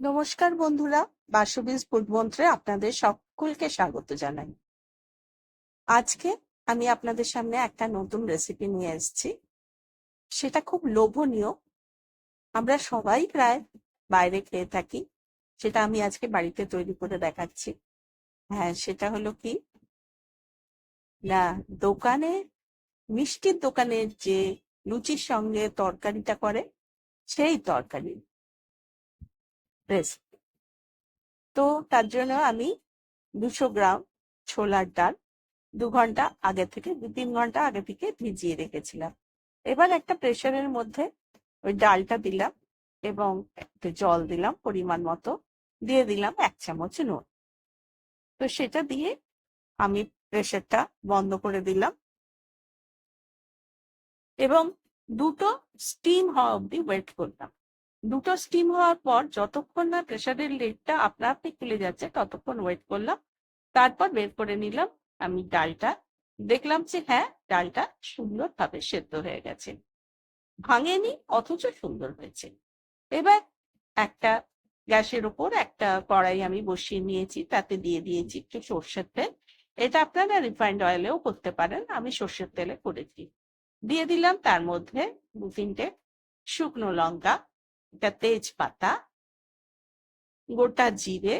নমস্কার বন্ধুরা, বাসুবীজ ফুড মন্ত্রে আপনাদের সকলকে স্বাগত জানাই। আজকে আমি আপনাদের সামনে একটা নতুন রেসিপি নিয়ে এসেছি। সেটা খুব লোভনীয়। আমরা সবাই প্রায় বাইরে খেয়ে থাকি। সেটা আমি আজকে বাড়িতে তৈরি করে দেখাচ্ছি। হ্যাঁ সেটা হলো কি? না, দোকানে, মিষ্টির দোকানের যে লুচির সঙ্গে তরকারিটা করে, সেই তরকারি। রেসিপি তো তার জন্য আমি দুশো গ্রাম ছোলার ডাল দু ঘণ্টা আগে থেকে, দু তিন ঘণ্টা আগে থেকে ভিজিয়ে রেখেছিলাম। এবার একটা প্রেশারের মধ্যে ওই ডালটা দিলাম এবং একটু জল দিলাম পরিমাণ মতো, দিয়ে দিলাম এক চামচ নুন। তো সেটা দিয়ে আমি প্রেশারটা বন্ধ করে দিলাম। এবং দুটো স্টিম হওয়া অব্দি ওয়েট করলাম। দুটো স্টিম হওয়ার পর যতক্ষণ না প্রেসারের লিডটা আপনা আপনি খুলে যাচ্ছে, ততক্ষণ ওয়েট করলাম। তারপর বের করে নিলাম আমি ডালটা। দেখলাম যে হ্যাঁ ডালটা সুন্দরভাবে সেদ্ধ হয়ে গেছে। ভাঙেনি, অথচ সুন্দর হয়েছে। এবার একটা গ্যাসের ওপর একটা কড়াই আমি বসিয়ে নিয়েছি, তাতে দিয়ে দিয়েছি একটু সর্ষের তেল। এটা আপনারা রিফাইন্ড অয়েলেও করতে পারেন, আমি সর্ষের তেলে করেছি। দিয়ে দিলাম তার মধ্যে দু তিনটে শুকনো লঙ্কা। একটা তেজপাতা, গোটা জিরে,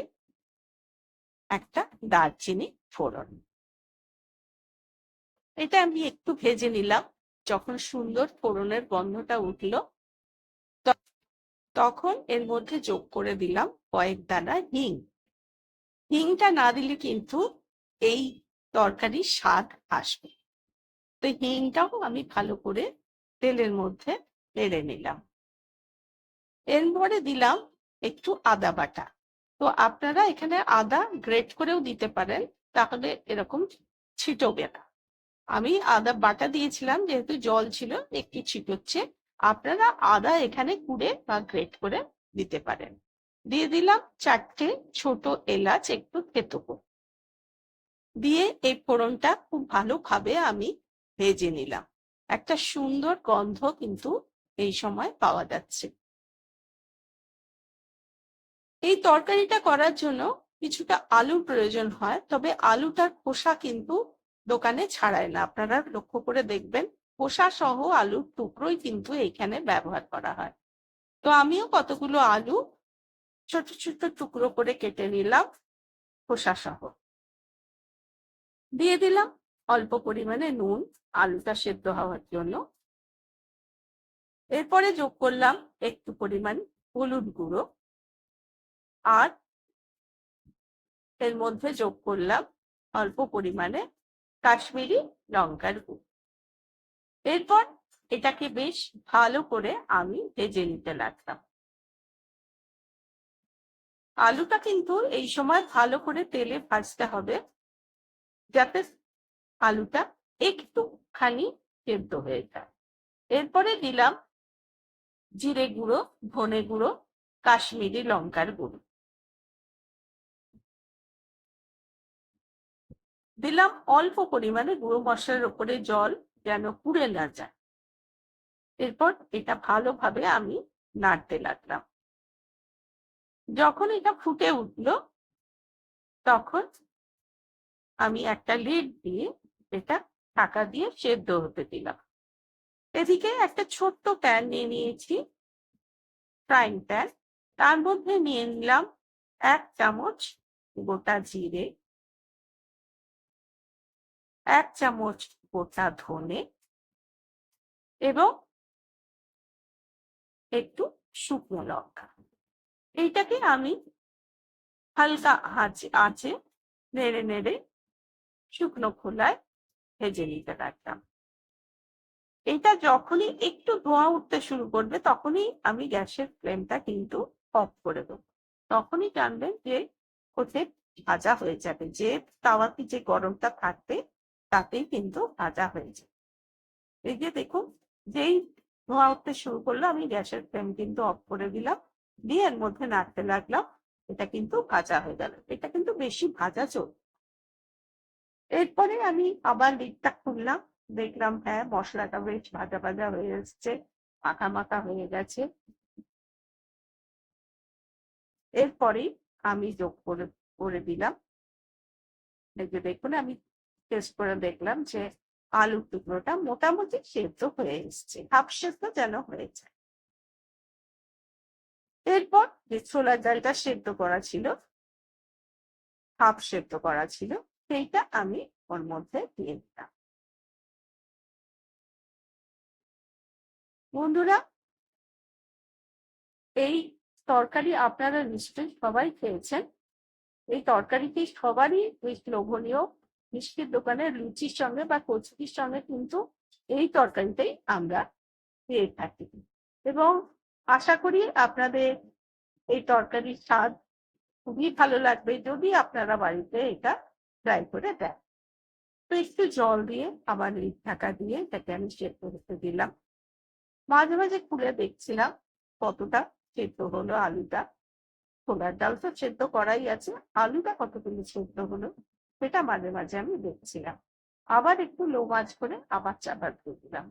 একটা দারচিনি ফোড়ন। এটা আমি একটু ভেজে নিলাম। যখন সুন্দর ফোড়নের গন্ধটা উঠল তখন এর মধ্যে যোগ করে দিলাম কয়েক দানা হিং। হিংটা না দিলে কিন্তু এই তরকারির স্বাদ আসবে। তো হিংটাও আমি ভালো করে তেলের মধ্যে নেড়ে নিলাম। এরপরে দিলাম একটু আদা বাটা। তো আপনারা এখানে আদা গ্রেট করেও দিতে পারেন, তাহলে এরকম ছিটবে না। আমি আদা বাটা দিয়েছিলাম, যেহেতু জল ছিল, একটু ছিটোচ্ছে। আপনারা আদা এখানে কুড়ে বা গ্রেট করে দিতে পারেন। দিয়ে দিলাম চারটে ছোট এলাচ, একটু থেতো দিয়ে এই ফোড়নটা খুব ভালোভাবে আমি ভেজে নিলাম। একটা সুন্দর গন্ধ কিন্তু এই সময় পাওয়া যাচ্ছে। এই তরকারিটা করার জন্য কিছুটা আলুর প্রয়োজন হয়, তবে আলুটার খোসা কিন্তু দোকানে ছাড়ায় না। আপনারা লক্ষ্য করে দেখবেন খোসা সহ আলুর টুকরোই কিন্তু এইখানে ব্যবহার করা হয়। তো আমিও কতগুলো আলু ছোট ছোট টুকরো করে কেটে নিলাম খোসা সহ দিয়ে দিলাম অল্প পরিমাণে নুন, আলুটা সেদ্ধ হওয়ার জন্য। এরপরে যোগ করলাম একটু পরিমাণ হলুদ গুঁড়ো। আর এর মধ্যে যোগ করলাম অল্প পরিমাণে কাশ্মীরি লঙ্কার গুঁড়ো। এরপর এটাকে বেশ ভালো করে আমি ভেজে নিতে লাগলাম। আলুটা কিন্তু এই সময় ভালো করে তেলে ভাজতে হবে যাতে আলুটা একটুখানি সেদ্ধ হয়ে যায়। এরপরে দিলাম জিরে গুঁড়ো, ধনে গুঁড়ো, কাশ্মীরি লঙ্কার গুঁড়ো। দিলাম অল্প পরিমাণে গুঁড়ো মশলার উপরে জল যেন পুড়ে না যায়। এরপর এটা ভালোভাবে আমি নাড়তে লাগলাম। যখন এটা ফুটে উঠল, তখন আমি একটা লিড দিয়ে এটা ঢাকা দিয়ে সেদ্ধ হতে দিলাম। এদিকে একটা ছোট্ট প্যান নিয়ে নিয়েছি ফ্রাইং প্যান তার মধ্যে নিয়ে নিলাম এক চামচ গোটা জিরে। এক চামচ গোটা ধনে এবং একটু শুকনো লঙ্কা। এইটাকে আমি হালকা আঁচে আঁচে নেড়ে নেড়ে শুকনো খোলায় ভেজে নিতে লাগতাম এটা যখনই একটু ধোঁয়া উঠতে শুরু করবে তখনই আমি গ্যাসের ফ্লেমটা কিন্তু অফ করে দেবো। তখনই জানবেন যে ওতে ভাজা হয়ে যাবে। যে তাওয়াতে যে গরমটা থাকবে তাতেই কিন্তু ভাজা হয়ে যায়। এই যে দেখুন, যেই ধোঁয়া উঠতে শুরু করল, আমি গ্যাসের ফ্লেম কিন্তু অফ করে দিলাম, দিয়ে এর মধ্যে নাড়তে লাগলাম, এটা কিন্তু ভাজা হয়ে গেল। এটা কিন্তু বেশি ভাজা চল এরপরে আমি আবার লিডটা খুললাম, দেখলাম হ্যাঁ মশলাটা বেশ ভাজা ভাজা হয়ে এসছে, মাখা মাখা হয়ে গেছে। এরপরেই আমি যোগ করে করে দিলাম। দেখুন, আমি টেস্ট করে দেখলাম যে আলুর টুকরোটা মোটামুটি সেদ্ধ হয়ে এসছে, হাফ সেদ্ধ যেন হয়ে যায়। এরপর যে ছোলার ডালটা সেদ্ধ করা ছিল, হাফ সেদ্ধ করা ছিল, সেইটা আমি ওর মধ্যে দিয়ে দিলাম। বন্ধুরা, এই তরকারি আপনারা নিশ্চয়ই সবাই খেয়েছেন। এই তরকারিটি সবারই বেশ লোভনীয়। মিষ্টির দোকানে লুচির সঙ্গে বা কচুরির সঙ্গে কিন্তু এই তরকারিটাই আমরা পেয়ে থাকি। এবং আশা করি আপনাদের এই তরকারির স্বাদ খুবই ভালো লাগবে যদি আপনারা বাড়িতে এটা ট্রাই করে দেন। তো একটু জল দিয়ে, আবার লিড ঢাকা দিয়ে এটাকে আমি সেদ্ধ করতে দিলাম। মাঝে মাঝে খুলে দেখছিলাম কতটা সেদ্ধ হলো আলুটা। ছোলার ডাল তো সেদ্ধ করাই আছে। আলুটা কতগুলো সেদ্ধ হলো? সেটা মাঝে মাঝে আমি দেখছিলাম। আবার একটু লো মাছ করে আবার চাপা দিয়ে দিলাম।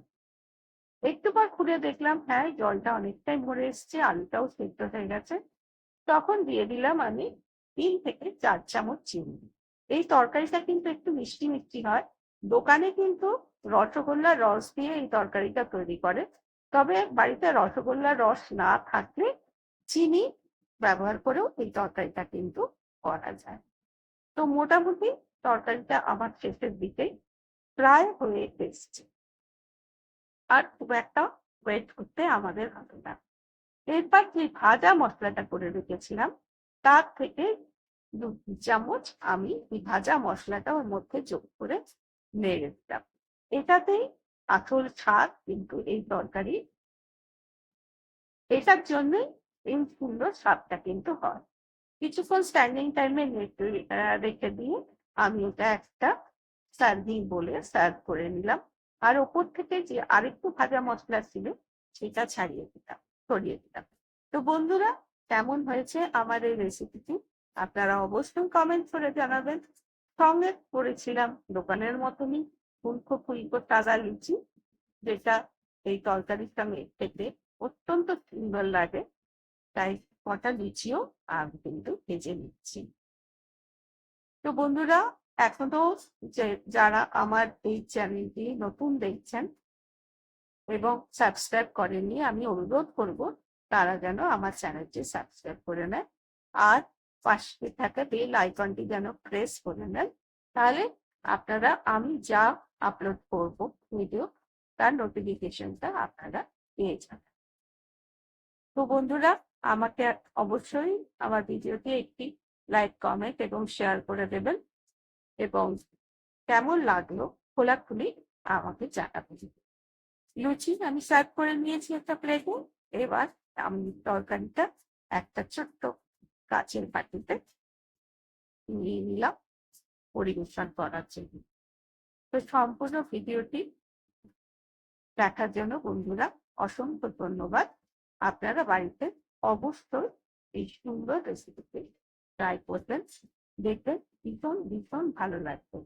একটু পর খুলে দেখলাম হ্যাঁ জলটা অনেকটাই ভরে এসছে, আলুটাও সেদ্ধ হয়ে গেছে। তখন দিয়ে দিলাম আমি তিন থেকে চার চামচ চিনি। এই তরকারিটা কিন্তু একটু মিষ্টি মিষ্টি হয়। দোকানে কিন্তু রসগোল্লার রস দিয়ে এই তরকারিটা তৈরি করে। তবে বাড়িতে রসগোল্লার রস না থাকলে চিনি ব্যবহার করেও এই তরকারিটা কিন্তু করা যায়। তো মোটামুটি তরকারিটা আমার শেষের দিকে প্রায় হয়ে এসছে। আর খুব একটা ওয়েট করতে আমাদের হবে না। এরপর যে ভাজা মশলাটা করে রেখেছিলাম, তার থেকে দু চামচ আমি ভাজা মশলাটা ওর মধ্যে যোগ করে নেড়ে দিলাম। এটাতেই আসল স্বাদ কিন্তু এই তরকারি এটার জন্যই এই সুন্দর স্বাদটা কিন্তু হয়। কিছুক্ষণ স্ট্যান্ডিং টাইমে রেখে দিয়ে আমি এটা একটা সার্ভিং বলে সার্ভ করে নিলাম। আর ওপর থেকে যে আরেকটু ভাজা মশলা ছিল, সেটা ছাড়িয়ে দিলাম, ছড়িয়ে দিলাম। তো বন্ধুরা, কেমন হয়েছে আমার এই রেসিপিটি আপনারা অবশ্যই কমেন্ট করে জানাবেন। সঙ্গে করেছিলাম দোকানের মতনই ফুলকো ফুলকো তাজা লুচি, যেটা এই তরকারির সঙ্গে খেতে অত্যন্ত সুন্দর লাগে। তাই কটা লুচিও আমি কিন্তু ভেজে নিচ্ছি। তো বন্ধুরা, এখনও যারা আমার এই চ্যানেলটি নতুন দেখছেন এবং সাবস্ক্রাইব করেননি, আমি অনুরোধ করব তারা যেন আমার চ্যানেলটি সাবস্ক্রাইব করে নেয়। আর পাশে থাকা বেল আইকনটি যেন প্রেস করে নেন তাহলে আপনারা, আমি যা আপলোড করব ভিডিও, তার নোটিফিকেশনটা আপনারা পেয়ে যাবেন। তো বন্ধুরা আমাকে অবশ্যই আমার ভিডিওটি একটি লাইক, কমেন্ট এবং শেয়ার করে দেবেন এবং কেমন লাগল খোলাখুলি আমাকে জানাবেন। লুচি আমি সার্ভ করে নিয়েছি একটা প্লেটে এবার আমি তরকারিটা একটা ছোট্ট কাচের বাটিতে নিয়ে নিলাম পরিবেশন করার জন্য। তো সম্পূর্ণ ভিডিওটি দেখার জন্য বন্ধুরা অসংখ্য ধন্যবাদ। আপনারা বাড়িতে অবশ্যই এই সুন্দর রেসিপিটি ট্রাই করবেন দেখবেন ভীষণ ভীষণ ভালো লাগবে।